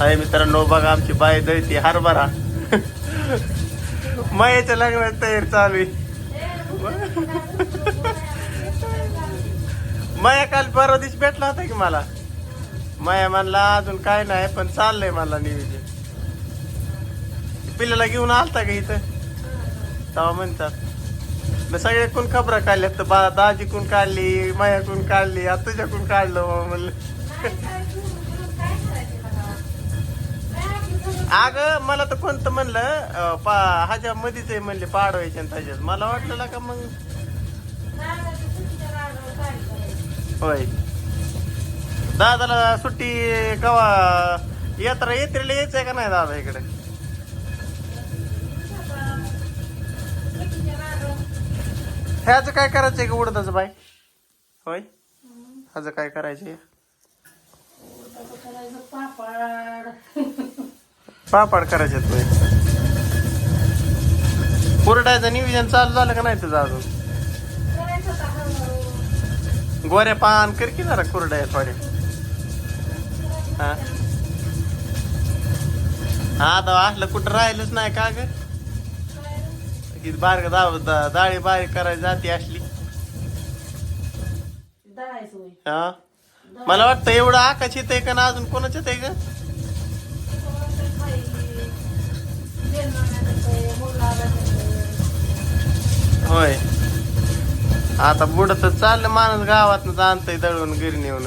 आहे मित्रांनो बघा आमची बाय दळती हरभरा. मायाच्या लग्नात तयार चालू आहे. माया काल परवा दिवशी भेटला होता की मला? माया म्हणला अजून काय नाही पण चाललंय मला नियोजन. पिल्ल्याला घेऊन आलता का इथं? तेव्हा म्हणतात मग सगळे कोण खबर काढल्यात? तर बा दाजी कोण काढली माया कोण काढली आता तुझ्या कोण काढलं बा म्हणलं. अग मला तर कोणतं म्हणलं पा ह्याच्या मध्येच आहे म्हणले पाडवायचे आणि त्याच्यात. मला वाटलं का मग? होय. दादाला सुट्टी कवा यात्रा येत्रेला यायचंय का नाही दादा इकडे? ह्याचं काय करायचंय का उडदाच बाय होय? ह्याच काय करायचंय? पापड. पापड करायचे होय कुरडायचं नियोजन चालू झालं का नाही तुझं अजून? का गोऱ्या पान कर की जरा कुरड्या थोड्या. हा? हा आता असलं कुठं राहिलंच नाही का ग? किती बारक डाळी बारीक करायची जाती असली. हा? मला वाटतं एवढं आकाश येत आहे का ना अजून कोणाच्यात आहे ग? होय. आता बुडत चाललं माणूस गावात जाणतंय दळून घरी नेऊन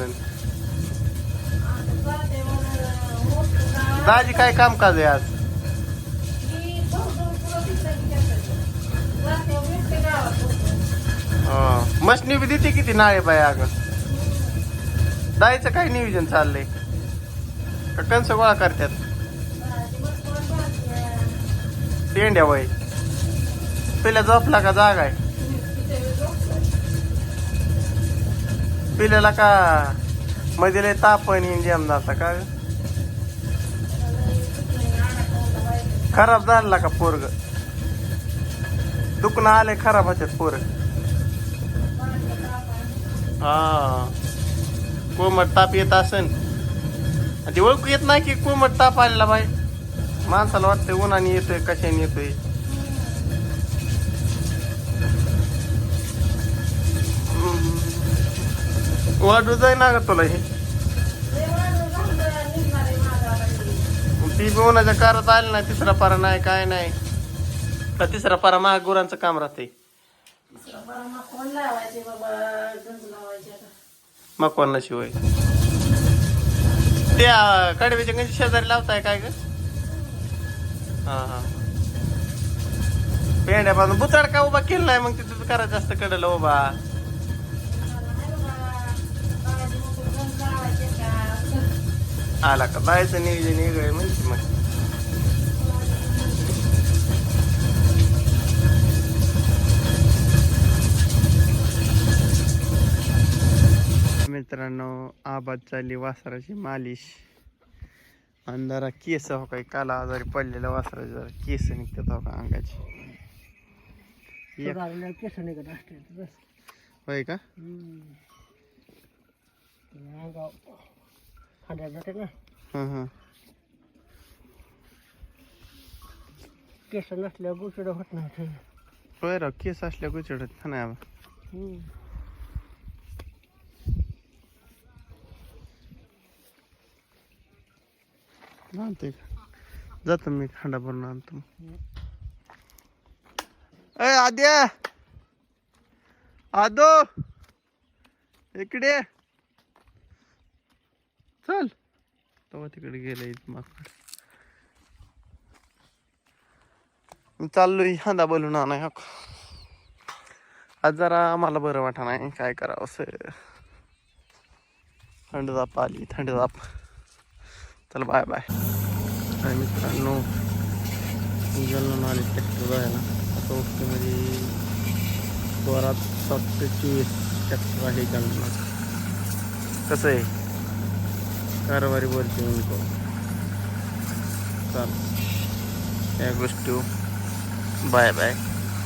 दाजी काय कामकाज आहे आज? मशनी बी देते किती नाळे बाय अगं? दाईचं काय नियोजन चाललंय? का कंस गोळा करतात? तेंड्या बाई पिल्या झोपला का जाग आहे? पिल्याला का मध्ये ताप तापण इंजिन जाता का? खराब झाला का पोरग? दुखणं आले खराब होते पोर हा. कोमट ताप येत असेल ते ओळखू येत नाही की कोमट ताप आलेला बाई. माणसाला वाटतंय उन्हाने येतोय कशाने येतोय. वाढू जाय ना तुला हे. ती बी उन्हाच्या कारात आली नाही तिसरा पारा नाही काय नाही. का तिसरा पारा महाग गुरांचं काम राहते मकवांना शिवाय त्या कडव्याच्या गंजी शेजारी लावताय काय ग? हा हा. पेंड्या बांधून बुचाड का उभा केला नाही मग तिथं करायचं असतं कडलं उभा? आला का? बायचं नियोजन वेगळं आहे म्हणजे मग. मित्रांनो आबाद चालली वासराची मालिश. आणि जरा केस हो काही काला आजारी पडलेल्या वासराचे जरा केस निघतात हो का अंगाची. एक- केस निघत असते बस. होय का? जाते ना हं हं. केस नसल्यावर गुचड होत नाही होय राव केस असल्या गुचडत नाही आबा. आणतोय का? जातो मी खांडा भरून आणतो. अय आद्या! आदो! इकडे. चल. तेव्हा तिकडे गेलं माकड. चाललोय हांदा बोलून आणा हो. आज जरा मला बरं वाटा नाही काय करावं असं. थंड ताप आली थंड ताप चल बाय बाय काय मित्रांनो जलून आले ट्रॅक्टर जायला. आता ओकेमध्ये जोरात सातशे चोवीस ट्रॅक्टर आहे जलून. कसं आहे? कारभारी बोलते मी तो. चाल. या गोष्टी. Bye bye.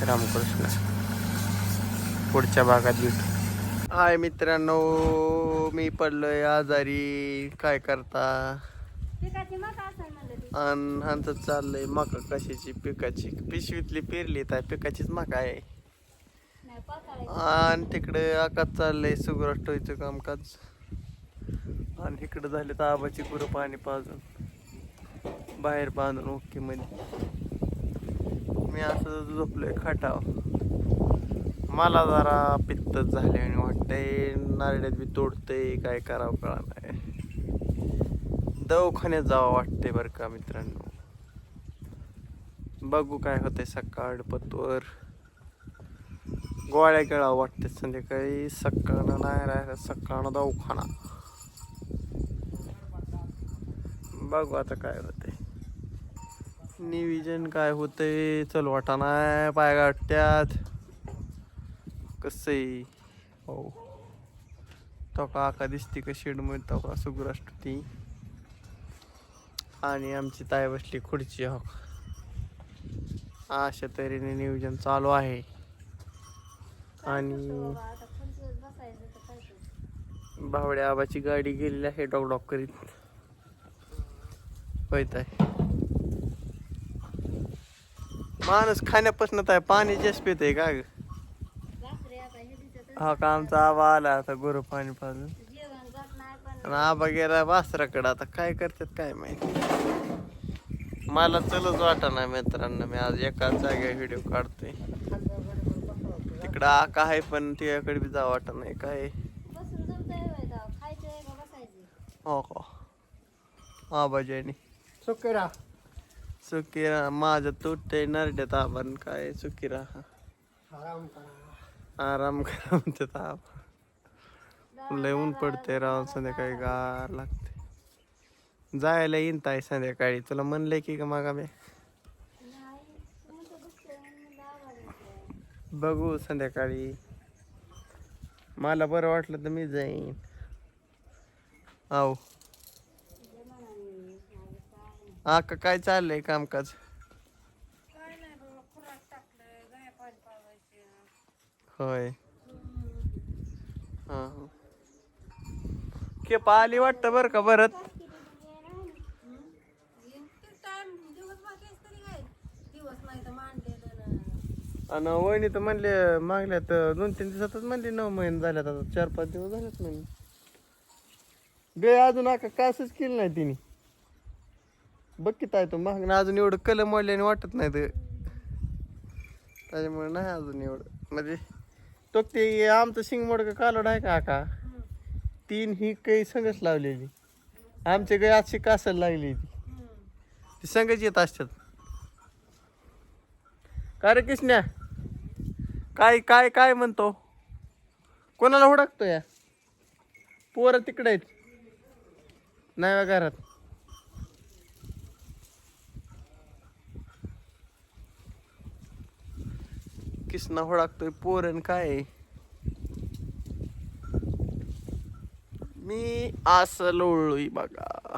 रामकृष्ण. पुढच्या भागात भेटू. हाय मित्रांनो मी पडलोय आजारी. काय करता? आणि ह्यांचं चाललंय मका कशाची? पिकाची. पिशवीतली पेरली तर पिकाचीच मका आहे. आणि तिकडे आकाश चाललंय सुगराष्ट्राचं कामकाज. आणि इकडं झाले तर आबाची गुरं पाणी पाजून. बाहेर बांधून ओके मध्ये. मी असं झोपलोय खाटाव मला जरा पित्तच झाले आणि वाटतंय नारड्यात बी तोडतंय काय करावं कळा नाही दवाखान्यात जावं वाटतंय बरं का मित्रांनो. बघू काय होतंय सकाळ पतवर. गोळ्या गेळा वाटते संध्याकाळी. सकाळनं नाही राहिला सकाळनं दवाखाना. बघू आता काय होतंय. निविजन काय होतंय? चल वाटा पाय गाठत्यात. कसं आहे हो. तो आका दिसते का शेडमध्ये तो का सुगराष्ट ती. आणि आमची ताय बसली खुर्ची हो. अशा तऱ्हेने नियोजन चालू आहे. आणि भावड्या आबाची गाडी गेलेली आहे डॉक डॉक करीत. होत आहे. माणूस खाण्यापासून आहे पाणी जास्त पित आहे का ग? हे का आमचा आबा आला आता गोरं पाणी पाजून. आणि आबा गेला वासराकडे आता काय करतात काय माहिती. मला चलच वाटा नाही मित्रांनो मी आज एकाच जागेवर व्हिडिओ काढतोय. तिकडं आका आहे पण तिच्याकडे बी जा वाटा नाही काय? हो का? आबाजानी. सुकेरा. सुकिरा माझं तुटते नरड्यात आबान काय सुकिरा? आराम करा. आराम करा म्हणतात आबा लय ऊन पडते राव संध्याकाळी गार लागते जायला येईन ताई संध्याकाळी. तुला म्हणलंय की का मागा मी. बघू संध्याकाळी. मला बरं वाटलं तर मी जाईन. म्हणाले, माझं काय नाही. आका काय चाललंय कामकाज होय. हा हा. केपा आली वाटतं बरं का परत? आणि वहिनी तर म्हणले मागल्या तर दोन तीन दिवसातच म्हणली नऊ महिने झाल्यात आता चार पाच दिवस झालेत म्हणले. गे अजून आका कासच केलं नाही तिने? बघ की ताय तो मग अजून एवढं कलम वाढल्याने वाटत नाही तर त्याच्यामुळे नाही अजून एवढं. म्हणजे तो ते आमचं शिंगमोडकं कालड आहे का का तीन ही काही संगच लावलेली. आमच्या काही अशी कासल लागली ती ती संगच येत असतात. का रे कृष्ण्या काय काय काय म्हणतो? कोणाला हुडकतो या? पोरं तिकडे आहेत. नाही घरात. कृष्णा हुडकतोय पोरण काय? मी असं लोळलोय बघा.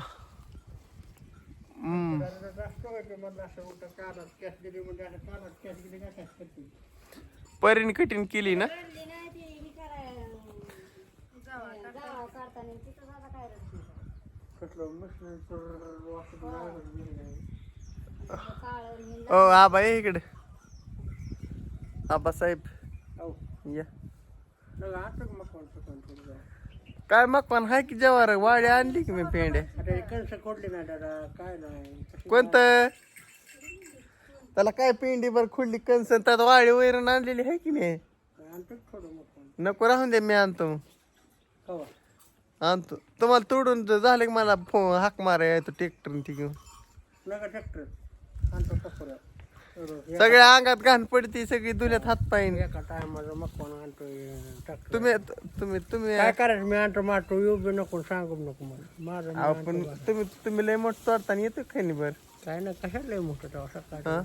परीन कठीण केली ना ही ओ आबा इकडे आबा साहेब. या. काय मग पण हाय की जवार वाडी आणली की मी पेंड्या नाही कोणतं? त्याला काय पेंडी बर खुडली कणस त्यात वाडी वैरण आणलेली आहे की नाही? नको राहून दे मी आणतो. आणतो. तुम्हाला तोडून झालं की मला हाक मारा येतो ट्रॅक्टर ती घेऊन. नका ट्रॅक्टर आणतो सगळ्या अंगात घाण पडती सगळी दुल्यात हात पाहिन एका टायमाला मग कोण तुम्ही तुम्ही तुम्ही काय करायचं? मी आणतो मारतो येऊ बी नको सांगू नको मला. माझं मी आपण बा. तुम्ही तुम्ही लय मोठं तोडताना येतो खैनी बर? काय नाही कशाला लय मोठं तेव्हा सकाळचं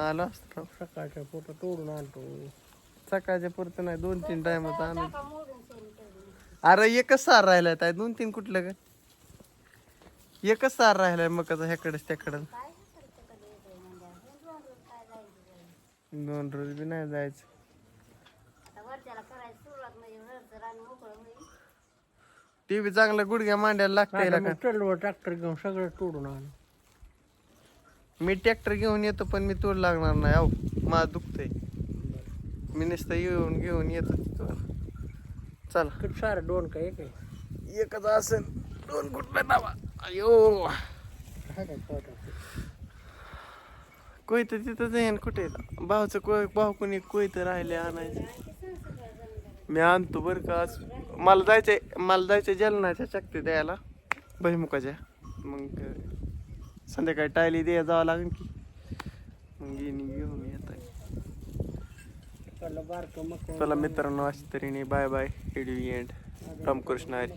आलो असतो सकाळच्या पोट तोडून आणतो. सकाळच्या पुरतं नाही दोन तीन टाइम आणून. अरे एकच सार राहिलाय ताई दोन तीन कुठलं का? एकच सार राहिलाय मग ह्याकडेच त्याकडं काय हे करतं कधी येतंय म्हणजे हे दोन रोज काय जायचं जायचं. दोन रोज बी नाही जायचं. सुरुवात म्हणजे चांगलं गुडघ्या मांडायला का चलवर ट्रॅक्टर घेऊन सगळं तोडून आण. मी ट्रॅक्टर घेऊन येतो पण मी तोड लागणार नाही. अहो माझं दुखतंय. मी नुसतं येऊन घेऊन येतो. तिथवर चला. किती सारं दोन का एक आहे? एकच असेल. दोन कुठलं नावा अयो? कोयतं तिथं आहे ना कुठे? भाऊचं कोय भाऊ कोणी कोयतं राहिले आणायचं. मी आणतो बरं का आज. मला जायचंय मला जायचं जलनाच्या चकती द्यायला. बहिमुखाच्या मग संध्याकाळी टायली द्यायला जावं लागेल की. मग येईन घेऊन येत तिकडलं मग चला मित्रांनो अशी तरी bye bye. And Ramkrishna Hari.